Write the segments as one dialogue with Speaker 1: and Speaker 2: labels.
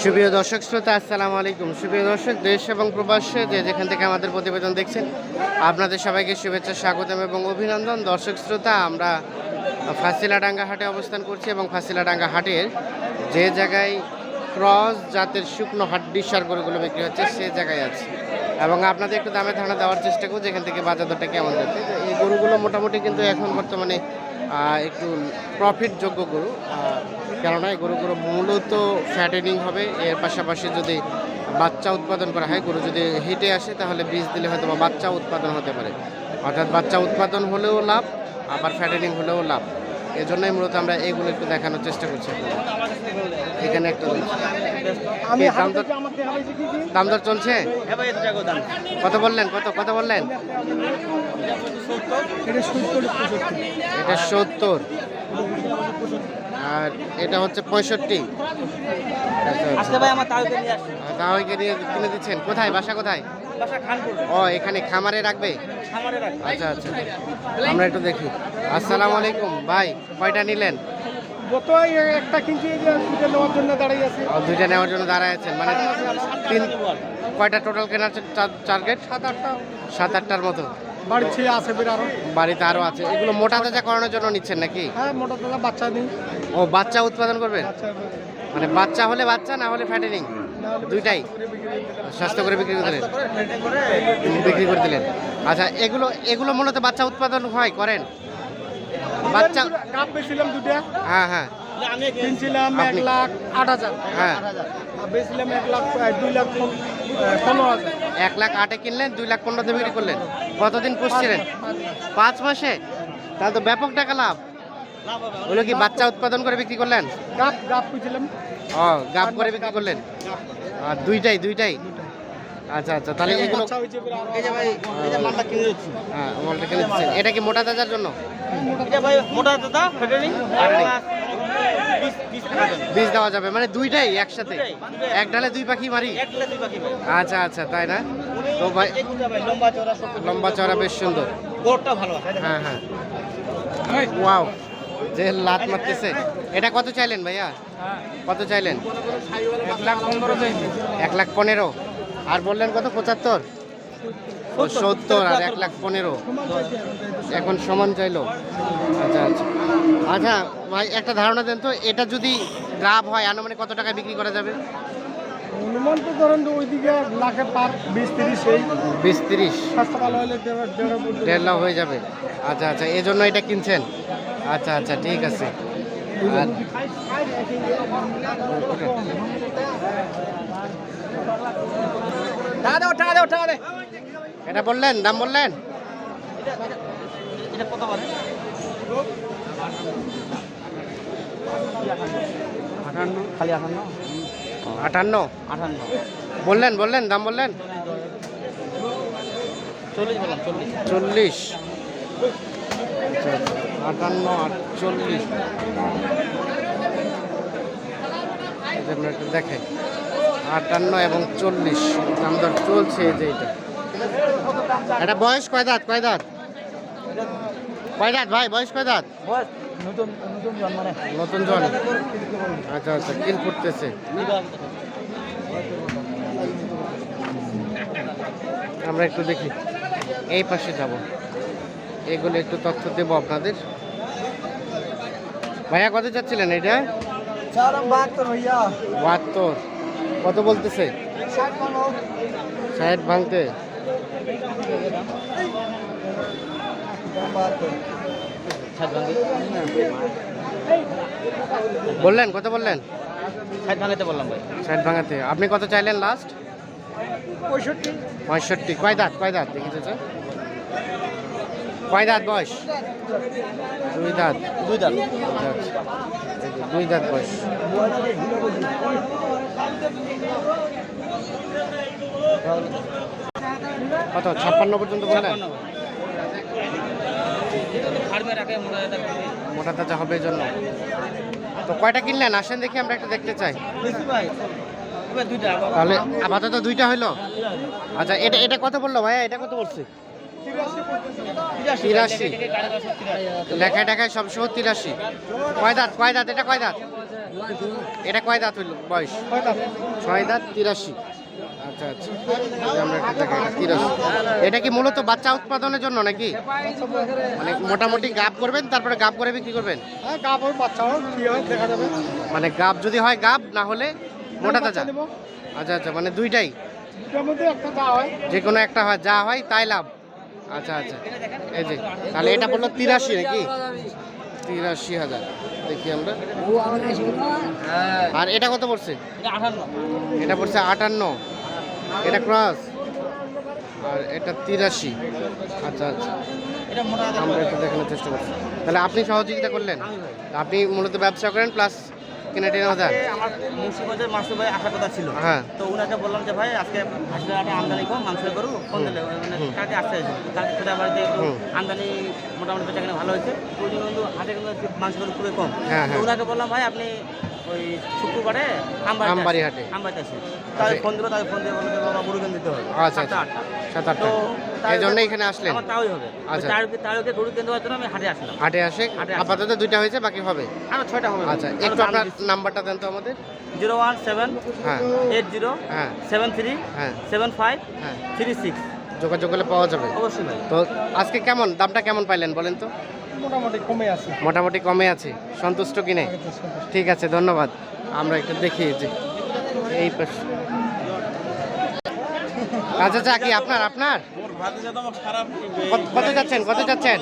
Speaker 1: সুপ্রিয় দর্শক শ্রোতা, আসসালামু আলাইকুম। সুপ্রিয় দর্শক, দেশ এবং প্রবাসে যে যেখান থেকে আমাদের প্রতিবেদন দেখছেন, আপনাদের সবাইকে শুভেচ্ছা, স্বাগতম এবং অভিনন্দন। দর্শক শ্রোতা, আমরা ফাঁসিলাডাঙ্গা হাটে অবস্থান করছি এবং ফাঁসিলাডাঙ্গা হাটের যে জায়গায় ক্রস জাতের শুকনো হাড্ডি গরুগুলো বিক্রি হচ্ছে, সে জায়গায় আছে। এবং আপনাদের একটু দামে ধারণা দেওয়ার চেষ্টা করব, যেখান থেকে বাজার দরটা কেমন যাচ্ছে। এই গরুগুলো মোটামুটি কিন্তু এখন বর্তমানে একটু প্রফিট যোগ্য গরু। কেননা এই গরুগুলো মূলত ফ্যাটেনিং হবে। এর পাশাপাশি যদি বাচ্চা উৎপাদন করা হয় গরু যদি হিটে আসে তাহলে বীজ দিলে হয়তো বা বাচ্চা উৎপাদন হতে পারে। অর্থাৎ বাচ্চা উৎপাদন হলেও লাভ আবার ফ্যাটেনিং হলেও লাভ। এজন্যই মূলত আমরা এইগুলো একটু দেখানোর চেষ্টা করছি এখানে একটা দাম দর- চলছে? কত বললেন? কত কত বললেন?
Speaker 2: এটা সত্তর।
Speaker 1: আর এটা হচ্ছে পঁয়ষট্টি।
Speaker 3: ভাই আমার তালকে নিয়ে আসছে।
Speaker 1: তাহলে কিনে কিনে দিচ্ছেন। কোথায়? বাসা কোথায়? ও এখানে খামারে রাখবে? আচ্ছা আচ্ছা। আমরা একটু দেখি। আসসালামু আলাইকুম। ভাই কয়টা নিলেন?
Speaker 2: একটা কিনছি নেওয়ার জন্য দাঁড়িয়ে আছে।
Speaker 1: দুইটা নেওয়ার জন্য দাঁড়ায় আছেন। মানে তিন কয়টা টোটাল কেনার টার্গেট
Speaker 2: সাত আটটা।
Speaker 1: সাত আটটার মতো।
Speaker 2: ছেলে আছে আরও
Speaker 1: বাড়িতে আরও আছে। এগুলো মোটা তাজা করানোর জন্য নিচ্ছেন নাকি?
Speaker 2: হ্যাঁ মোটা তাজা বাচ্চা নেই।
Speaker 1: ও বাচ্চা উৎপাদন করবেন মানে বাচ্চা হলে বাচ্চা না হলে ফ্যাটেনিং দুইটাই? স্বাস্থ্য করে বিক্রি করে দিলেন? বিক্রি করে দিলেন। আচ্ছা এগুলো এগুলো মূলত বাচ্চা উৎপাদন হয় করেন? বাচ্চা
Speaker 2: কাপ বেছিলাম দুটা
Speaker 1: হ্যাঁ হ্যাঁ।
Speaker 3: আমি
Speaker 2: কিনছিলাম এক লাখ আট হাজার।
Speaker 1: হ্যাঁ।
Speaker 2: বেছিলাম এক লাখ দুই লাখ পনেরো হাজার।
Speaker 1: এক লাখ আটে কিনলেন দুই লাখ পনেরোতে বিক্রি করলেন। কতদিন পুষছিলেন পাঁচ মাসে? তাহলে তো ব্যাপক টাকা লাভ। ওগুলো কি বাচ্চা উৎপাদন করে বিক্রি করলেন?
Speaker 2: গাপ গাপ কিনছিলাম
Speaker 1: ও গাপ করে বিক্রি করলেন? আর দুইটাই দুইটাই? আচ্ছা আচ্ছা তাহলে এগুলো
Speaker 3: এই যে ভাই এই যে মালটা কিনে দিচ্ছি
Speaker 1: হ্যাঁ মোবাইলটা কিনে দিচ্ছেন এটা কি মোটা তাজার জন্য?
Speaker 3: এটা ভাই মোটা দাদা ফেটারিং।
Speaker 1: বীজ দেওয়া যাবে মানে দুইটাই একসাথে। এক ডালে দুই পাখি মারি?
Speaker 3: এক লাখ দুই পাখি ভাই
Speaker 1: আচ্ছা আচ্ছা তাই না? তো ভাই
Speaker 3: লম্বা চওড়া
Speaker 1: চড়া বেশ সুন্দর।
Speaker 3: গোড়টা ভালো।
Speaker 1: হ্যাঁ হ্যাঁ। ওয়াও। যে লাত মারতেছে। এটা কত চাইলেন ভাইয়া? কত চাইলেন?
Speaker 2: এক লাখ পনেরো
Speaker 1: এক লাখ পনেরো। আর বললেন কত? পঁচাত্তর? সত্তর আর এক লাখ পনেরো। এখন সমান চাইলো। আচ্ছা আচ্ছা। আচ্ছা ভাই একটা ধারণা দেন তো এটা যদি গ্রাফ হয় আনুমানিক কত টাকা বিক্রি করা যাবে?
Speaker 2: অনুমান তো ধরেন ওইদিকে লাখে পার বিশ তিরিশ এই।
Speaker 1: বিশ তিরিশ।
Speaker 2: ভালো দেড়
Speaker 1: লাখ হয়ে যাবে। আচ্ছা আচ্ছা এই জন্য এটা কিনছেন? আচ্ছা আচ্ছা ঠিক আছে। আর
Speaker 3: দাও দে
Speaker 1: এটা বললেন দাম বললেন?
Speaker 3: এটা আটান্ন আটান্ন
Speaker 1: বললেন বললেন দাম বললেন?
Speaker 3: চল্লিশ বললাম চল্লিশ।
Speaker 1: চল্লিশ। আচ্ছা, আচ্ছা। আটান্ন আটচল্লিশ। আমরা একটু দেখাই। আটান্ন এবং চল্লিশ। দাম দর চলছে যে এটা। এটা বয়স কয় দাঁত? কয় দাঁত? কয় দাঁত ভাই? বয়স কয় দাঁত?
Speaker 3: নতুন নতুন
Speaker 1: জন। আচ্ছা আচ্ছা কিল ফুটতেছে। আমরা একটু দেখি। এই পাশে যাব। এগুলো একটু তথ্য দেব আপনাদের। ভাইয়া কত চাচ্ছিলেন এটা?
Speaker 2: বাহাত্তর
Speaker 1: কত বলতেছে?
Speaker 2: ষাট
Speaker 1: ভাঙতে। বললেন কত বললেন?
Speaker 3: ষাট ভাঙাতে বললাম ভাই।
Speaker 1: ষাট ভাঙাতে। আপনি কত চাইলেন লাস্ট
Speaker 2: পঁয়ষট্টি।
Speaker 1: পঁয়ষট্টি। কয় দাঁত? কয় দাঁত? দেখি চাচা কয় দাঁত বয়স? দুই দাঁত।
Speaker 3: দুই
Speaker 1: যে দুই দাঁত বয়স। কত? ছাপ্পান্ন পর্যন্ত বললেন
Speaker 3: মোটা
Speaker 1: তাজা হবে এই জন্য। তো কয়টা কিনলেন? আসেন দেখি আমরা একটা দেখতে চাই। তাহলে আপাতত দুইটা হইল? আচ্ছা এটা এটা কত বলল ভাইয়া? এটা কত বলছে? তিরাশি। লেখায় টাকায় সবসময় তিরাশি। কয় দাঁত? কয় দাঁত? এটা কয় দাঁত? এটা কয় দাঁত হইল বয়স? ছয় দাঁত তিরাশি। আচ্ছা আচ্ছা। আমরা একটু দেখাই তিরাশি। এটা কি মূলত বাচ্চা উৎপাদনের জন্য নাকি? মানে মোটামুটি গাব করবেন তারপরে গাব করে বিক্রি করবেন?
Speaker 2: হ্যাঁ
Speaker 1: মানে গাব যদি হয় গাব না হলে মোটা তাজা? আচ্ছা আচ্ছা মানে দুইটাই?
Speaker 2: যে
Speaker 1: কোনো একটা হয় যা হয় তাই লাভ? আচ্ছা আচ্ছা। এই যে, তাহলে এটা বলল তিরাশি নাকি? তিরাশি হাজার। দেখি আমরা। আর এটা কত পড়ছে?
Speaker 3: এটা
Speaker 1: পড়ছে আটান্ন। এটা ক্রস? আর এটা তিরাশি। আচ্ছা আচ্ছা। আমরা একটু দেখানোর চেষ্টা করছি। তাহলে আপনি সহযোগিতা করলেন? আপনি মূলত ব্যবসা করেন, প্লাস কিনে টেনে হাজার
Speaker 3: আমার মুন্সিগঞ্জের মাসুর ভাই আসার কথা ছিল।
Speaker 1: হ্যাঁ।
Speaker 3: তো ওনাকে বললাম যে ভাই আজকে হাসলে হাটে আমদানি কম মাংস করু ফোন দিলে মানে। কালকে আসতে হয়েছে। কালকে সেটা বাড়িতে একটু আমদানি মোটামুটি বেচা ভালো হয়েছে ওই জন্য কিন্তু হাটে কিন্তু মাংস করু খুবই কম।
Speaker 1: হ্যাঁ,
Speaker 3: তো
Speaker 1: হ্যাঁ।
Speaker 3: ওনাকে বললাম ভাই আপনি ওই শুক্রবারে
Speaker 1: আমবাড়ি হাটে।
Speaker 3: আমবাড়িতে আসেন তাই ফোন দিল তাই ফোন দিয়ে বলল যে বাবা মুরগিন দিতে হবে।
Speaker 1: আচ্ছা, আচ্ছা। সাত আটটা।
Speaker 3: তো তাই
Speaker 1: এই জন্য এখানে আসলেন?
Speaker 3: আমার তাওই হবে।
Speaker 1: আচ্ছা।
Speaker 3: তার তারকে গরু কিনতে জন্য আমি হাটে আসলাম।
Speaker 1: হাটে আসে? আপাতত দুইটা হয়েছে বাকি হবে?
Speaker 3: আরও ছয়টা হবে।
Speaker 1: আচ্ছা একটু আপনার নাম্বারটা দেন তো আমাদের।
Speaker 3: জিরো ওয়ান সেভেন
Speaker 1: হ্যাঁ।
Speaker 3: এইট জিরো
Speaker 1: হ্যাঁ।
Speaker 3: সেভেন থ্রি
Speaker 1: হ্যাঁ।
Speaker 3: সেভেন ফাইভ
Speaker 1: হ্যাঁ।
Speaker 3: Three six.
Speaker 1: যোগাযোগ করলে পাওয়া যাবে।
Speaker 3: অবশ্যই
Speaker 1: তো আজকে কেমন? দামটা কেমন পাইলেন বলেন তো?
Speaker 2: মোটামুটি কমে আছে।
Speaker 1: মোটামুটি কমে আছে। সন্তুষ্ট কিনে ঠিক আছে ধন্যবাদ। আমরা একটু দেখি যে এই পাশে আচ্ছা আচ্ছা কি আপনার আপনার? কত- কত যাচ্ছেন কত যাচ্ছেন?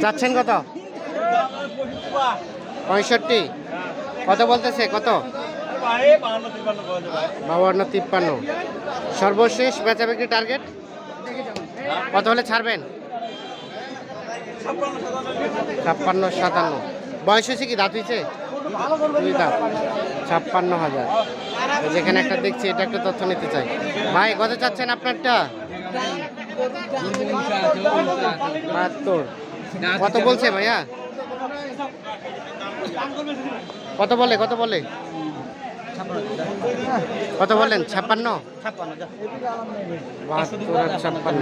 Speaker 1: যাচ্ছেন কত? পঁয়ষট্টি। কত বলতেছে কত? বাবান্ন তিপ্পান্ন। সর্বশেষ বেচা বিক্রি টার্গেট? কত হলে ছাড়বেন? ছাপ্পান্ন, সাতান্ন। বয়স হয়েছে কি? দাঁত হয়েছে? ছাপ্পান্ন হাজার। যেখানে একটা দেখছি, এটা একটা তথ্য নিতে চাই। ভাই, কত চাচ্ছেন আপনারটা? বাহাত্তর। কত বলছে ভাইয়া? কত বলে কত বলে? কত বললেন ছাপ্পান্ন?
Speaker 3: ছাপ্পান্ন।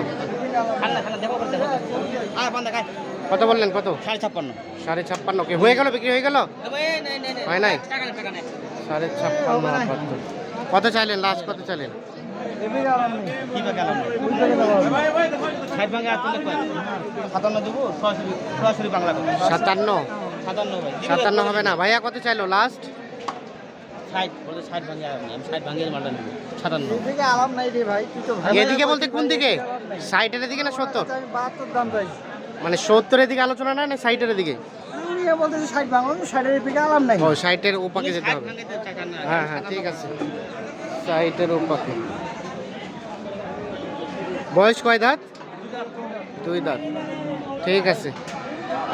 Speaker 1: কত বললেন কত?
Speaker 3: সাড়ে ছাপ্পান্ন।
Speaker 1: সাড়ে ছাপ্পান্ন। কি হয়ে গেল বিক্রি হয়ে গেল? হয় নাই? সাড়ে ছাপ্পান্ন কত চাইলেন লাস্ট কত চাইলেন?
Speaker 3: সাতান্ন
Speaker 1: হবে না। ভাইয়া কত চাইলো লাস্ট
Speaker 2: এদিকে আরাম নাই। রে ভাই তুই তো ভাই
Speaker 1: এদিকে বলতে কোন দিকে? সাইটের দিকে না সত্তর?
Speaker 2: বাহাত্তর দাম চাইছি।
Speaker 1: মানে সত্তরের দিকে আলোচনা না না সাইটের দিকে?
Speaker 2: বলতেছি নাই।
Speaker 1: ও সাইটের ওপাকে যেতে হবে। হ্যাঁ হ্যাঁ ঠিক আছে। সাইটের ওপাকে। বয়স কয় দাঁত? দুই দাঁত। ঠিক আছে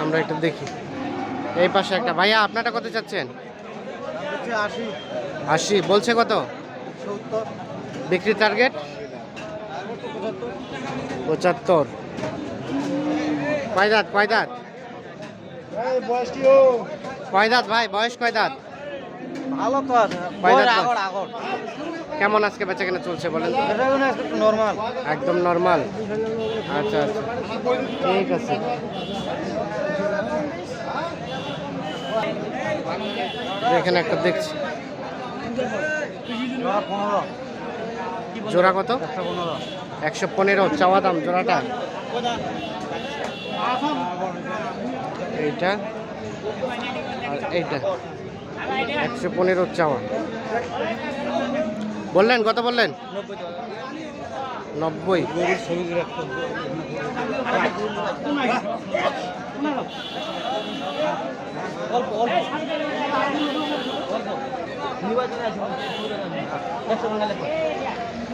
Speaker 1: আমরা একটু দেখি। এই পাশে একটা। ভাইয়া আপনারটা কত চাচ্ছেন?
Speaker 2: আশি।
Speaker 1: বলছে কত? বিক্রি টার্গেট পঁচাত্তর। কয় দাঁত কয় দাঁত? কয় দাঁত ভাই? বয়স কয় দাঁত?
Speaker 2: ভালো তো
Speaker 1: কেমন আজকে বেচা কেনা চলছে বলেন
Speaker 2: নর্মাল
Speaker 1: একদম নর্মাল আচ্ছা আচ্ছা। ঠিক আছে। এখানে একটা দেখছি। জোড়া কত?
Speaker 2: একশো পনেরো।
Speaker 1: চাওয়া দাম জোড়াটা? এইটা। আর এইটা। একশো পনেরো চাওয়া। বললেন কত বললেন? নব্বই।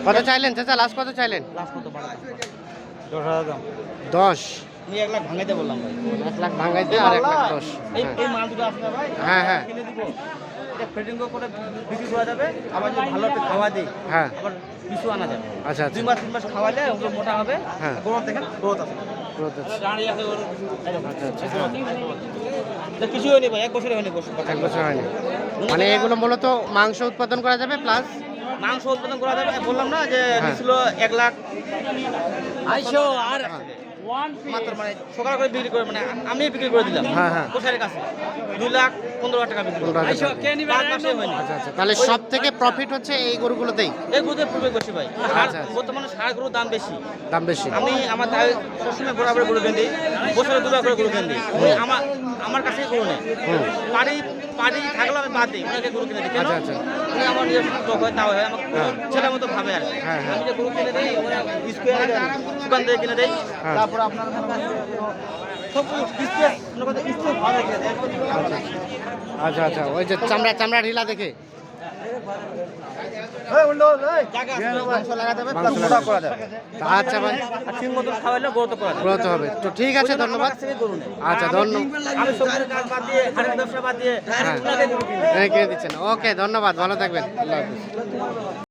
Speaker 1: কত চাইলেন চাচা? লাস্ট কত চাইলেন?
Speaker 2: দশ।
Speaker 3: আমি এক লাখ ভাঙাইতে বললাম ভাই।
Speaker 1: এক লাখ ভাঙাইতে আর এক লাখ দশ।
Speaker 3: এই
Speaker 1: হ্যাঁ।
Speaker 3: মাল দুটো আছে ভাই?
Speaker 1: হ্যাঁ, হ্যাঁ।
Speaker 3: কিনে দিব। এটা ফিটিং করে বিক্রি করা যাবে আবার যদি ভালো একটা খাওয়া দিই
Speaker 1: হ্যাঁ।
Speaker 3: আবার কিছু আনা যাবে।
Speaker 1: আচ্ছা আচ্ছা।
Speaker 3: দুই মাস তিন মাস খাওয়ালে ওগুলো মোটা হবে।
Speaker 1: হ্যাঁ।
Speaker 3: গ্রোথ দেখেন গ্রোথ আছে।
Speaker 1: গ্রোথ আছে।
Speaker 3: দাঁড়িয়ে আছে ওর।
Speaker 1: আচ্ছা আচ্ছা।
Speaker 3: কিছু হয়নি ভাই এক বছরে হয়নি বছর
Speaker 1: এক বছর হয়নি। মানে এগুলো মূলত মাংস উৎপাদন করা যাবে প্লাস
Speaker 3: মাংস উৎপাদন করা যাবে বললাম না যে। ছিল এক লাখ। আইসো আর। মাত্র মানে সকাল করে বিক্রি করে মানে আমি বিক্রি করে দিলাম।
Speaker 1: হ্যাঁ, হ্যাঁ।
Speaker 3: কোষারের কাছে দুই লাখ পনেরো হাজার টাকা বিক্রি হয়নি।
Speaker 1: আচ্ছা আচ্ছা। তাহলে সব থেকে প্রফিট হচ্ছে এই গরুগুলোতেই?
Speaker 3: এই গরুতে প্রবেশ করছি ভাই।
Speaker 1: আচ্ছা, আচ্ছা।
Speaker 3: বর্তমানে সার গরুর দাম বেশি।
Speaker 1: দাম বেশি।
Speaker 3: আমি আমার তাই সবসময় বরাবর গরু দিই। বছরে দুবার করে গরু দিই। আমার আমার কাছেই গরু নেই। বাড়ি বাড়ি থাকলে আমি বাদ দিই ওনাকে গরু কিনে দিই কেন
Speaker 1: আচ্ছা, আচ্ছা।
Speaker 3: উনি আমার নিজস্ব টক হয় তাও হয় আমার
Speaker 1: হ্যাঁ।
Speaker 3: ছেলের মতো ভাবে আর।
Speaker 1: হ্যাঁ, হ্যাঁ।
Speaker 3: আমি যে গরু কিনে দিই স্কোয়ার দোকান থেকে কিনে
Speaker 1: দিই।
Speaker 3: তারপর আপনার
Speaker 1: আচ্ছা আচ্ছা ওই যে চামড়া চামড়া ঢিলা দেখে আচ্ছা ভাই।
Speaker 3: গরু তো করা যাবে।
Speaker 1: গ্রোথ হবে। তো ঠিক আছে ধন্যবাদ। আচ্ছা ধন্যবাদ। হ্যাঁ। কিনি। দিচ্ছেন। ওকে ধন্যবাদ। ভালো থাকবেন। আল্লাহ হাফিজ।